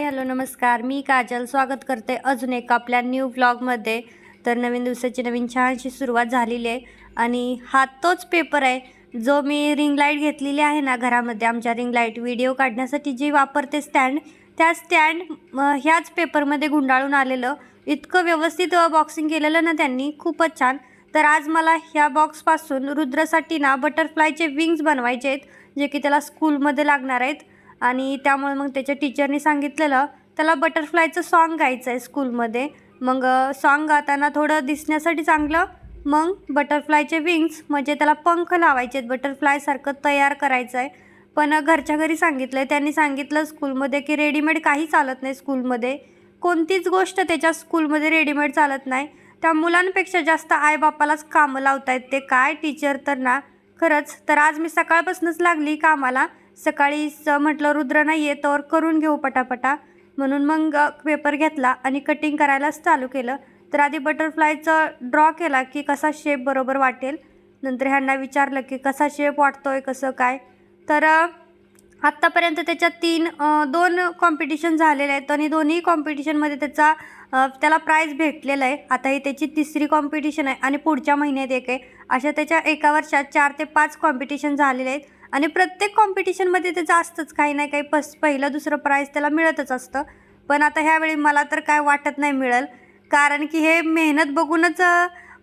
Hi hello नमस्कार. मी काजल. स्वागत करते अजून एक आपल्या न्यू व्लॉगमध्ये तर नवीन दिवसाची नवीन छानशी सुरुवात झालेली आहे. आणि हा तोच पेपर आहे जो मी रिंग लाइट घेतलेली आहे ना घरामध्ये. आमच्या रिंग लाइट व्हिडिओ काढण्यासाठी जी वापरते स्टँड त्या स्टँड ह्याच पेपरमध्ये गुंडाळून आलेलं. इतकं व्यवस्थित बॉक्सिंग केलेलं ना त्यांनी. खूपच छान. तर आज मला ह्या बॉक्सपासून रुद्रसाठी ना बटरफ्लायचे विंग्स बनवायचे आहेत जे की त्याला स्कूलमध्ये लागणार आहेत. आणि त्यामुळे मग त्याच्या टीचरनी सांगितलेलं त्याला बटरफ्लायचं सॉन्ग गायचं आहे स्कूलमध्ये मग सॉन्ग गाताना थोडं दिसण्यासाठी चांगलं मग बटरफ्लायचे विंग्स म्हणजे त्याला पंख लावायचे आहेत बटरफ्लायसारखं तयार करायचं आहे पण घरच्या घरी सांगितलं आहे त्यांनी सांगितलं स्कूलमध्ये की रेडीमेड काही चालत नाही स्कूलमध्ये कोणतीच गोष्ट त्याच्या स्कूलमध्ये रेडीमेड चालत नाही. त्या मुलांपेक्षा जास्त आईबापालाच कामं लावतायत आहेत ते. काय टीचर तर ना. खरंच तर आज मी सकाळपासूनच लागली कामाला. सकाळी स म्हटलं रुद्र नाही आहे तर करून घेऊ पटापटा. म्हणून मग पेपर घेतला आणि कटिंग करायलाच चालू केलं. तर आधी बटरफ्लायचं ड्रॉ केला की कसा शेप बरोबर वाटेल. नंतर ह्यांना विचारलं की कसा शेप वाटतो आहे कसं काय. तर आत्तापर्यंत त्याच्यात तीन दोन कॉम्पिटिशन झालेले आहेत आणि दोन्ही कॉम्पिटिशनमध्ये त्याचा त्याला प्राईज भेटलेलं आहे. आता ही त्याची तिसरी कॉम्पिटिशन आहे आणि पुढच्या महिन्यात एक आहे. अशा त्याच्या एका वर्षात चार ते पाच कॉम्पिटिशन झालेले आहेत. आणि प्रत्येक कॉम्पिटिशनमध्ये त्याचं असतंच काही नाही काही पस पहिलं दुसरं प्राईज त्याला मिळतच असतं. पण आता ह्यावेळी मला तर काय वाटत नाही मिळेल. कारण की हे मेहनत बघूनच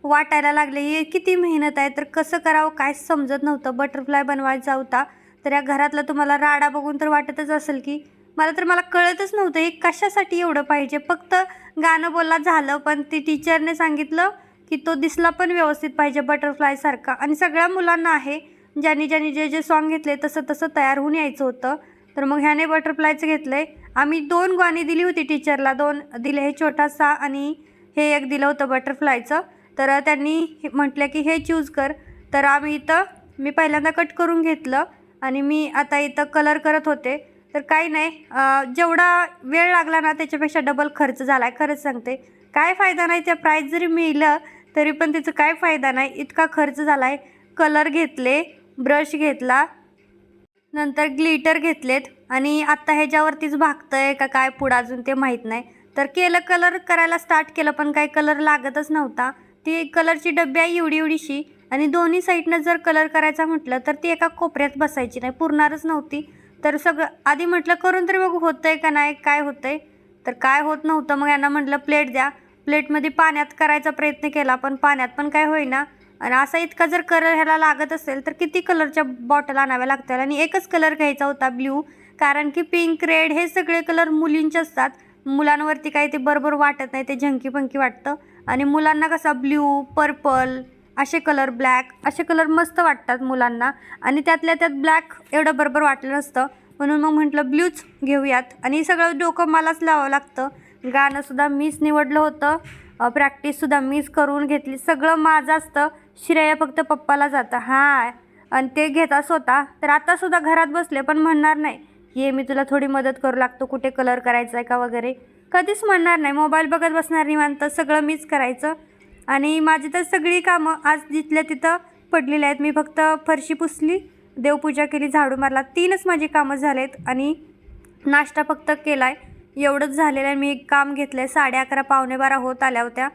वाटायला लागले. हे किती मेहनत आहे? तर कसं करावं? काय समजत नव्हतं. बटरफ्लाय बनवायचा होता. तर या घरातला तुम्हाला राडा बघून तर वाटतच असेल की मला तर मला कळतच नव्हतं. हे कशासाठी एवढं पाहिजे? फक्त गाणं बोलला झालं पण ती टीचरने सांगितलं की तो दिसला पण व्यवस्थित पाहिजे बटरफ्लायसारखा आणि सगळ्या मुलांना आहे. ज्यांनी ज्यांनी जे जे सॉन्ग घेतले तसं तसं तयार होऊन यायचं होतं. तर मग ह्याने बटरफ्लायचं घेतलं. आहे आम्ही दोन गाणी दिली होती टीचरला दोन दिले हे छोटासा आणि हे एक दिलं होतं बटरफ्लायचं तर त्यांनी हे म्हटलं की हे चूज कर. तर आम्ही इथं मी पहिल्यांदा कट करून घेतलं आणि मी आता इथं कलर करत होते. तर काही नाही जेवढा वेळ लागला ना त्याच्यापेक्षा डबल खर्च झाला आहे खरंच सांगते. काय फायदा नाही त्या प्राईज जरी मिळलं तरी पण त्याचं काय फायदा नाही. इतका खर्च झाला आहे कलर घेतले ब्रश घेतला नंतर ग्लिटर घेतलेत आणि आत्ता ह्याच्यावरतीच भागतंय का काय पुढं अजून ते माहीत नाही. तर केलं कलर करायला स्टार्ट केलं पण काही कलर लागतच नव्हता. ती कलरची डब्बी आहे एवढी एवढीशी आणि दोन्ही साईडनं जर कलर करायचा म्हटलं तर ती एका कोपऱ्यात बसायची नाही पुरणारच नव्हती. तर सगळं आधी म्हटलं करून तरी बघू होतं आहे का नाही काय होतं आहे तर काय होत नव्हतं मग यांना म्हटलं प्लेट द्या. प्लेटमध्ये पाण्यात करायचा प्रयत्न केला पण पाण्यात पण काय होईना. आणि असा इतका जर कलर ह्याला लागत असेल तर किती कलरच्या बॉटल आणाव्या लागतात आणि एकच कलर घ्यायचा होता ब्ल्यू कारण की पिंक रेड हे सगळे कलर मुलींचे असतात. मुलांवरती काही ते बरोबर वाटत नाही ते झंकी पंकी वाटतं. आणि मुलांना कसा ब्ल्यू पर्पल असे कलर ब्लॅक असे कलर मस्त वाटतात मुलांना. आणि त्यातल्या त्यात ब्लॅक एवढं बरोबर वाटलं नसतं. म्हणून मग म्हटलं ब्ल्यूच घेऊयात. आणि सगळं डोकं मलाच लावावं लागतं. गाणंसुद्धा मीच निवडलं होतं. प्रॅक्टिससुद्धा मीच करून घेतली. सगळं माझं असतं. श्रेय फक्त पप्पाला जातं. हां आणि ते घेता स्वतः तर आतासुद्धा घरात बसले पण म्हणणार नाही. ये मी तुला थोडी मदत करू लागतो. कुठे कलर करायचा आहे का वगैरे? कधीच म्हणणार नाही. मोबाईल बघत बसणार निवांत. सगळं मीच करायचं. आणि माझी तर सगळी कामं आज जिथल्या तिथं पडलेली आहेत. मी फक्त फरशी पुसली देवपूजा केली झाडू मारला. तीनच माझी कामं झालेत. आणि नाश्ता फक्त केला आहे एवढंच झालेलं आहे. मी एक काम घेतलं आहे साडे अकरा पावणे बारा होत आल्या होत्या.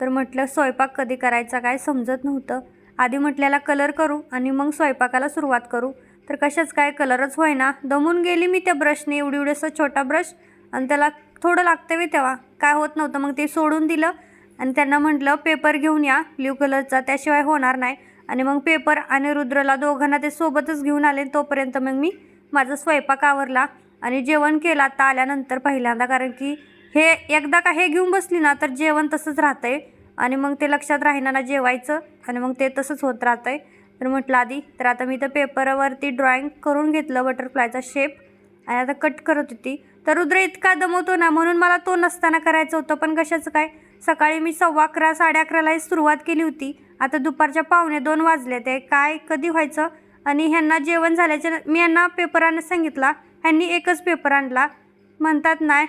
तर म्हटलं स्वयंपाक कधी करायचा काय समजत नव्हतं. आधी म्हटल्याला कलर करू आणि मग स्वयंपाकाला सुरुवात करू. तर कशाच काय कलरच होईना. दमून गेली मी त्या ब्रशने एवढी एवढी छोटा ब्रश आणि त्याला थोडं लागतं मी तेव्हा. काय होत नव्हतं. मग ते सोडून दिलं आणि त्यांना म्हटलं पेपर घेऊन या ब्ल्यू कलरचा. त्याशिवाय होणार नाही. आणि मग पेपर आणि रुद्रला दोघांना ते सोबतच घेऊन आले. तोपर्यंत मग मी माझा स्वयंपाक आवरला आणि जेवण केलं. आता आल्यानंतर पहिल्यांदा. कारण की हे एकदा का हे घेऊन बसली ना तर जेवण तसंच राहतंय. आणि मग ते लक्षात राहीना ना जेवायचं आणि मग ते तसंच होत राहतंय. तर म्हटलं आधी तर आता मी तर पेपरवरती ड्रॉइंग करून घेतलं बटरफ्लायचा शेप आणि आता कट करत होती. तर रुद्र इतका दमवतो ना म्हणून मला तो नसताना करायचं होतं. पण कशाचं काय? सकाळी मी सव्वा अकरा साडे अकरालाही सुरुवात केली होती. आता दुपारच्या पावणे दोन वाजले ते काय कधी व्हायचं? आणि ह्यांना जेवण झाल्याच्या मी यांना पेपर आणण्यास सांगितला. ह्यांनी एकच पेपर आणला. म्हणतात नाही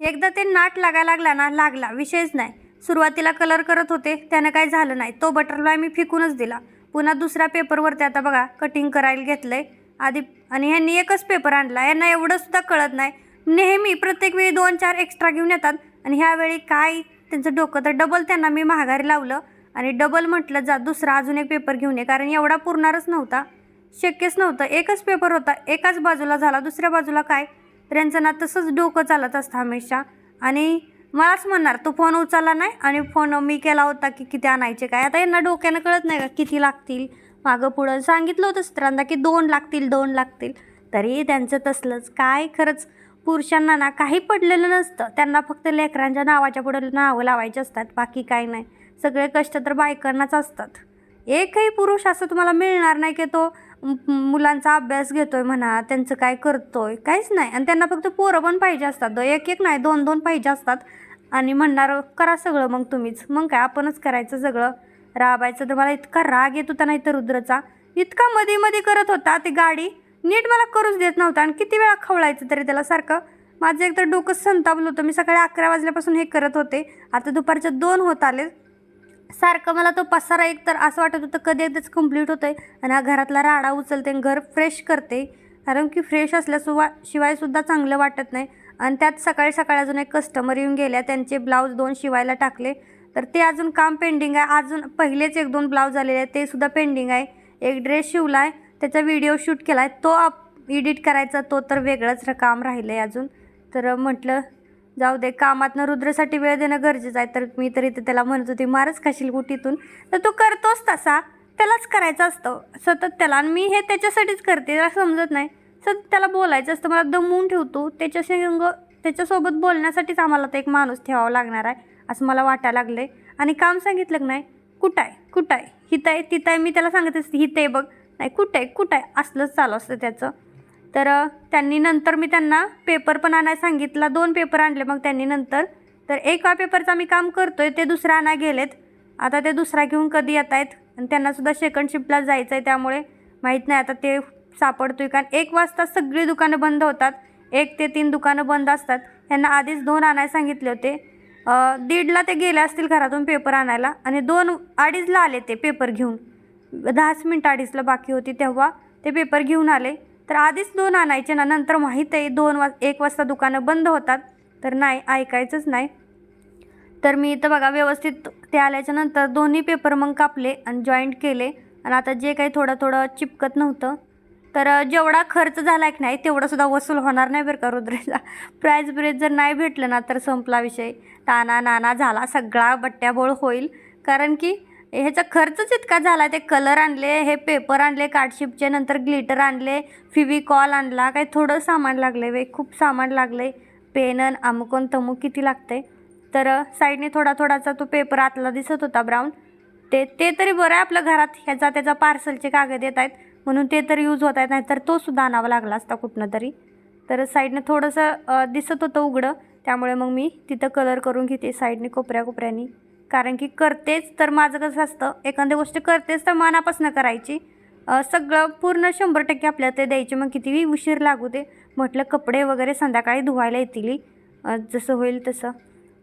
एकदा ते नाट लागायला लागला ना लागला. विषयच नाही. सुरुवातीला कलर करत होते. त्यानं काय झालं नाही. तो बटरफ्लाय मी फिकूनच दिला. पुन्हा दुसऱ्या पेपरवरती आता बघा कटिंग करायला घेतलंय. आधी आणि ह्यांनी एकच पेपर आणला. यांना एवढं सुद्धा कळत नाही. नेहमी प्रत्येक वेळी दोन चार एक्स्ट्रा घेऊन येतात. आणि ह्यावेळी काय? त्यांचं डोकं तर डबल त्यांना मी महागारी लावलं. आणि डबल म्हटलं जा दुसरा अजून एक पेपर घेऊन ये. कारण एवढा पुरणारच नव्हता. शक्यच नव्हतं. एकच पेपर होता. एकाच बाजूला झाला. दुसऱ्या बाजूला काय? त्यांचं ना तसंच डोकं चालत असतं हमेशा. आणि मलाच म्हणणार तो फोन उचलला नाही आणि फोन मी केला होता की किती आणायचे काय. आता यांना डोक्यानं कळत नाही का किती लागतील. मागं पुढं सांगितलं होतं सत्रांदा की दोन लागतील दोन लागतील. तरी त्यांचं तसलंच. काय खरंच पुरुषांना ना काही पडलेलं नसतं. त्यांना फक्त लेकरांच्या नावाच्या पुढे नावं लावायची असतात. बाकी काय नाही. सगळे कष्ट तर बायकांनाच असतात. एकही पुरुष असं तुम्हाला मिळणार नाही की तो मुलांचा अभ्यास घेतोय म्हणा त्यांचं काय करतोय काहीच नाही. आणि त्यांना फक्त पोरं पण पाहिजे असतात द- एक एक नाही दोन दोन पाहिजे असतात. आणि म्हणणार करा सगळं मग तुम्हीच. मग काय आपणच करायचं सगळं. राबायचं तर मला इतका राग येत होता नाही तर रुद्रचा. इतका मध्ये मध्ये करत होता ती गाडी. नीट मला करूच देत नव्हता. आणि किती वेळा खवळायचं तरी त्याला सारखं. माझं एकतर डोकं संतापलं होतं. मी सकाळी अकरा वाजल्यापासून हे करत होते. आता दुपारच्या दोन होत आले सारखं मला तो पसारा एक तर असं वाटत होतं कधी एकदाच कंप्लीट होतं आहे आणि हा घरातला राडा उचलते आणि घर फ्रेश करते. कारण की फ्रेश असल्यासुवा शिवायसुद्धा चांगलं वाटत नाही. आणि त्यात सकाळी सकाळी अजून एक कस्टमर येऊन गेल्या त्यांचे ब्लाऊज दोन शिवायला टाकले. तर ते अजून काम पेंडिंग आहे. अजून पहिलेच एक दोन ब्लाऊज आलेले आहेत. ते सुद्धा पेंडिंग आहे. एक ड्रेस शिवला आहे त्याचा व्हिडिओ शूट केला आहे तो आप एडिट करायचा तो तर वेगळंच काम राहिलं आहे अजून. तर म्हटलं जाऊ दे कामातनं रुद्रसाठी वेळ देणं गरजेचं आहे. तर मी तर इथे त्याला म्हणत होती मारच खाशील कुठीतून तर तो करतोच तसा. त्यालाच करायचं असतं. सतत त्याला आणि मी हे त्याच्यासाठीच करते त्याला समजत नाही. सतत त्याला बोलायचं असतं मला दमवून ठेवतो. त्याच्याशी अंग त्याच्यासोबत बोलण्यासाठीच आम्हाला तर एक माणूस ठेवावा लागणार आहे असं मला वाटायला लागलं आहे आणि काम सांगितलं की नाही कुठं आहे? कुठं आहे? हिथं आहे तिथं आहे. मी त्याला सांगत असते हिथं आहे बघ. नाही कुठं आहे? कुठं आहे? असलंच चालू असतं त्याचं. तर त्यांनी नंतर मी त्यांना पेपर पण आणायला सांगितला. दोन पेपर आणले मग त्यांनी नंतर. तर एका पेपरचा मी काम करतो आहे ते दुसरा आणा गेलेत. आता ते दुसरा घेऊन कधी येत आहेत आणि त्यांनासुद्धा सेकंड शिफ्टला जायचं आहे त्यामुळे माहीत नाही. आता ते सापडतो आहे कारण एक वाजता सगळी दुकानं बंद होतात. एक ते तीन दुकानं बंद असतात. यांना आधीच दोन आणायला सांगितले होते. दीडला ते गेले असतील घरातून पेपर आणायला. आणि दोन अडीचला आले ते पेपर घेऊन. दहाच मिनटं अडीचला बाकी होती तेव्हा ते पेपर घेऊन आले. तर आधीच दोन आणायचे ना नंतर माहीत आहे दोन वाज एक वाजता दुकानं बंद होतात. तर नाही ऐकायचंच नाही. तर मी इथं बघा व्यवस्थित ते आल्याच्यानंतर दोन्ही पेपर मग कापले आणि जॉईंट केले. आणि आता जे काही थोडं थोडं चिपकत नव्हतं तर जेवढा खर्च झाला की नाही तेवढासुद्धा वसूल होणार नाही बरं का रुद्रेचा प्राईज ब्रेज जर नाही भेटलं ना तर संपला विषय. ताना नाना झाला सगळा बट्ट्याबोळ होईल. कारण की ह्याचा खर्चच इतका झाला ते कलर आणले हे पेपर आणले कार्डशिपचे नंतर ग्लिटर आणले फिविकॉल आणला काही थोडं सामान लागलं वे खूप सामान लागलं आहे पेनन अमुकन तमुक किती लागतंय? तर साईडने थोडा थोडासा तो पेपर आतला दिसत होता ब्राऊन ते ते तरी बरं आहे आपल्या घरात ह्याचा त्याचा पार्सलचे कागद येत आहेत म्हणून ते तरी यूज होत आहेत नाहीतर तो सुद्धा आणावा लागला असता कुठनं तरी. तर साईडनं थोडंसं दिसत होतं उघडं त्यामुळे मग मी तिथं कलर करून घेते साईडने कोपऱ्या कोपऱ्यानी कारण की करतेच तर माझं कसं असतं एखाद्या गोष्ट करतेच तर मनापासून करायची. सगळं पूर्ण शंभर टक्के आपल्याला ते द्यायचे. मग कितीही उशीर लागू दे म्हटलं कपडे वगैरे संध्याकाळी धुवायला येतील जसं होईल तसं.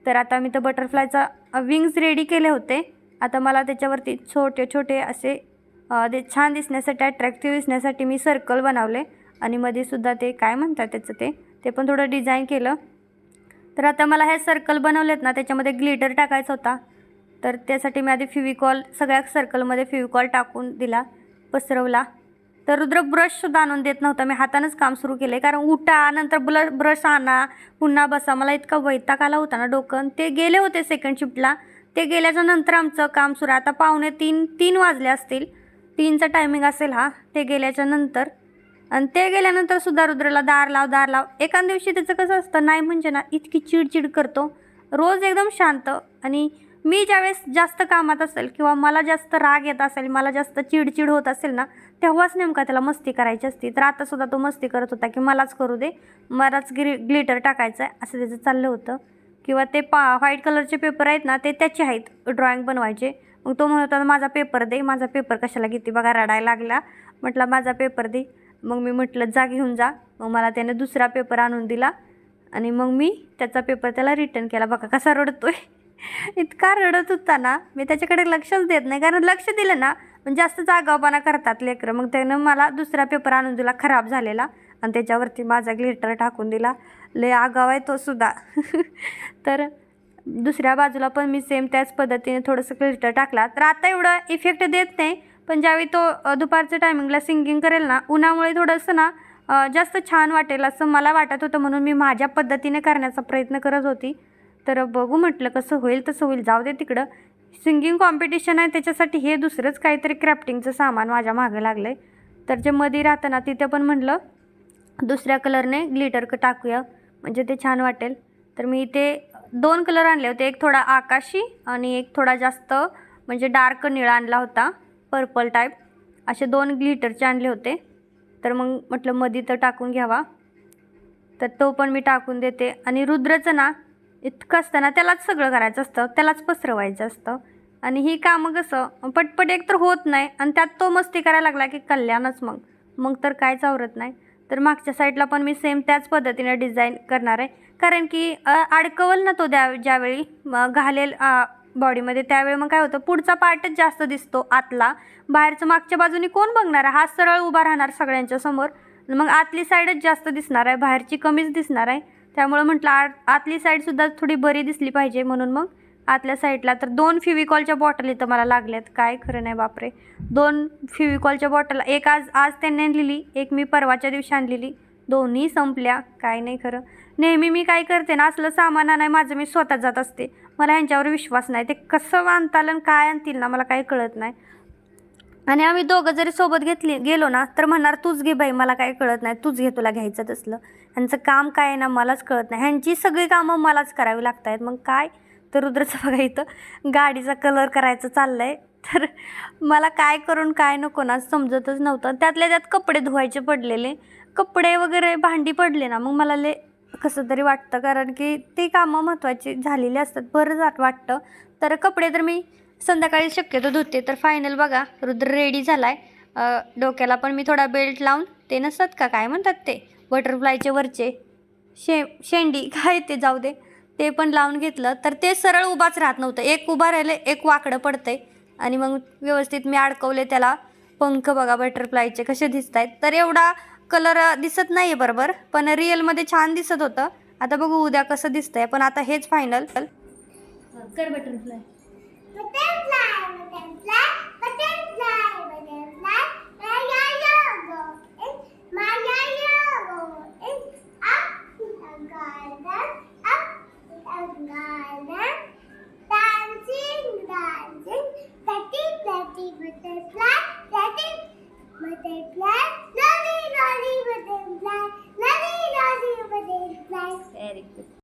तर आता मी तर बटरफ्लायचा विंग्स रेडी केले होते. आता मला त्याच्यावरती छोटे छोटे असे ते छान दिसण्यासाठी अट्रॅक्टिव्ह दिसण्यासाठी मी सर्कल बनवले. आणि मध्ये सुद्धा ते काय म्हणतात त्याचं ते ते पण थोडं डिझाईन केलं. तर आता मला हे सर्कल बनवलेत ना त्याच्यामध्ये ग्लिटर टाकायचा होता. तर त्यासाठी मी आधी फिविकॉल सगळ्या सर्कलमध्ये फिविकॉल टाकून दिला पसरवला. तर रुद्र ब्रशसुद्धा आणून देत नव्हता. मी हातानंच काम सुरू केलं आहे कारण उठा नंतर ब्ल ब्रश आणा पुन्हा बसा. मला इतका वैताग आला होता ना डोकं. ते गेले होते सेकंड शिफ्टला ते गेल्याच्यानंतर आमचं काम सुरू आता पावणे तीन तीन वाजले असतील. तीनचा टायमिंग असेल हा. ते गेल्याच्यानंतर. आणि ते गेल्यानंतर सुद्धा रुद्रला दार लाव दार लाव. एका दिवशी त्याचं कसं असतं नाही म्हणजे ना इतकी चिडचिड करतो. रोज एकदम शांत. आणि मी ज्यावेळेस जास्त कामात असेल किंवा मला जास्त राग येत असेल मला जास्त चिडचिड होत असेल ना तेव्हाच नेमका त्याला मस्ती करायची असती. तर आतासुद्धा तो मस्ती करत होता की मलाच करू दे मलाच ग्रि ग्लिटर टाकायचं आहे असं त्याचं चाललं होतं. किंवा ते पा व्हाईट कलरचे पेपर आहेत ना ते त्याचे आहेत ड्रॉइंग बनवायचे. मग तो म्हणत होता माझा पेपर दे माझा पेपर कशाला घेते बघा रडायला लागला. म्हटलं माझा पेपर दे. मग मी म्हटलं जा घेऊन जा. मग मला त्याने दुसरा पेपर आणून दिला आणि मग मी त्याचा पेपर त्याला रिटर्न केला. बघा कसा रडतोय. इतका रडत होता ना मी त्याच्याकडे लक्षच देत नाही. कारण लक्ष दिलं ना पण जास्त जागावपणा करतात लेकरं. मग त्यानं मला दुसरा पेपर आणून दिला खराब झालेला. आणि त्याच्यावरती माझा ग्लिटर टाकून दिला. लय आगाव आहे तो सुद्धा. तर दुसऱ्या बाजूला पण मी सेम त्याच पद्धतीने थोडंसं ग्लिटर टाकला. तर आता एवढं इफेक्ट देत नाही पण ज्यावेळी तो दुपारच्या टायमिंगला सिंगिंग करेल ना उन्हामुळे थोडंसं ना जास्त छान वाटेल असं मला वाटत होतं. म्हणून मी माझ्या पद्धतीने करण्याचा प्रयत्न करत होती. तर बघू म्हटलं कसं होईल तसं होईल. जाऊ दे तिकडं. सिंगिंग कॉम्पिटिशन आहे त्याच्यासाठी हे दुसरंच काहीतरी क्राफ्टिंगचं सामान माझ्या मागं लागलं आहे तर जे मध्ये राहतं ना तिथे पण म्हटलं दुसऱ्या कलरने ग्लिटर क टाकूया. म्हणजे ते छान वाटेल. तर मी इथे दोन कलर आणले होते. एक थोडा आकाशी आणि एक थोडा जास्त म्हणजे डार्क निळा आणला होता पर्पल टाईप असे दोन ग्लिटरचे आणले होते. तर मग म्हटलं मधी तर टाकून घ्यावा. तर तो पण मी टाकून देते. आणि रुद्रचं ना इतकं असतं ना त्यालाच सगळं करायचं असतं त्यालाच पसरवायचं असतं. आणि ही कामं कसं पटपट एक तर होत नाही आणि त्यात तो मस्ती करायला लागला की कल्याणच मग. मग तर काय आवरत नाही. तर मागच्या साईडला पण मी सेम त्याच पद्धतीने डिझाईन करणार आहे. कारण की अडकवल ना तो द्या ज्यावेळी घालेल बॉडीमध्ये त्यावेळी मग काय होतं पुढचा पार्टच जास्त दिसतो आतला. बाहेरचं मागच्या बाजूने कोण बघणार? आहे हा सरळ उभा राहणार सगळ्यांच्या समोर. मग आतली साईडच जास्त दिसणार आहे बाहेरची कमीच दिसणार आहे. त्यामुळं म्हटलं आत आतली साईडसुद्धा थोडी बरी दिसली पाहिजे म्हणून मग. आतल्या साईडला तर दोन फिविकॉलच्या बॉटल इथं मला लागल्यात. काय खरं नाही बापरे. दोन फिविकॉलच्या बॉटल एक आज आज त्यांनी आणलेली एक मी परवाच्या दिवशी आणलेली. दोन्ही संपल्या. काय नाही खरं. नेहमी मी काय करते ना असलं सामान नाही माझं मी स्वतः जात असते. मला ह्यांच्यावर विश्वास नाही. ते कसं आणताल आणि काय आणतील ना मला काही कळत नाही. आणि आम्ही दोघं जरी सोबत घेतली गेलो ना तर म्हणणार तूच घे बाई मला काय कळत नाही. तूच घे तुला घ्यायचं तसलं. यांचं काम काय आहे ना मलाच कळत नाही. ह्यांची सगळी कामं मलाच करावी लागत आहेत मग काय? तर रुद्रचं बघा इथं गाडीचा कलर करायचं चाललं आहे तर मला काय करून काय नको ना समजतच नव्हतं. त्यातल्या त्यात कपडे धुवायचे पडलेले. कपडे वगैरे भांडी पडले ना मग मला ले कसं तरी वाटतं. कारण की ती कामं महत्त्वाची झालेली असतात. बरं जात वाटतं. तर कपडे तर मी संध्याकाळी शक्यतो धुते. तर फायनल बघा रुद्र रेडी झाला आहे डोक्याला पण मी थोडा बेल्ट लावून ते नसतात का? काय म्हणतात ते? बटरफ्लायचे वरचे. शे शेंडी काय ते जाऊ दे. ते पण लावून घेतलं तर ते सरळ उभाच राहत नव्हतं. एक उभा राहिले एक वाकडं पडतंय. आणि मग व्यवस्थित मी अडकवले त्याला. पंख बघा बटरफ्लायचे कसे दिसत आहेत तर एवढा कलर दिसत नाही आहे बरोबर पण रिअलमध्ये छान दिसत होतं. आता बघू उद्या कसं दिसतंय पण आता हेच फायनल कर बटरफ्लाय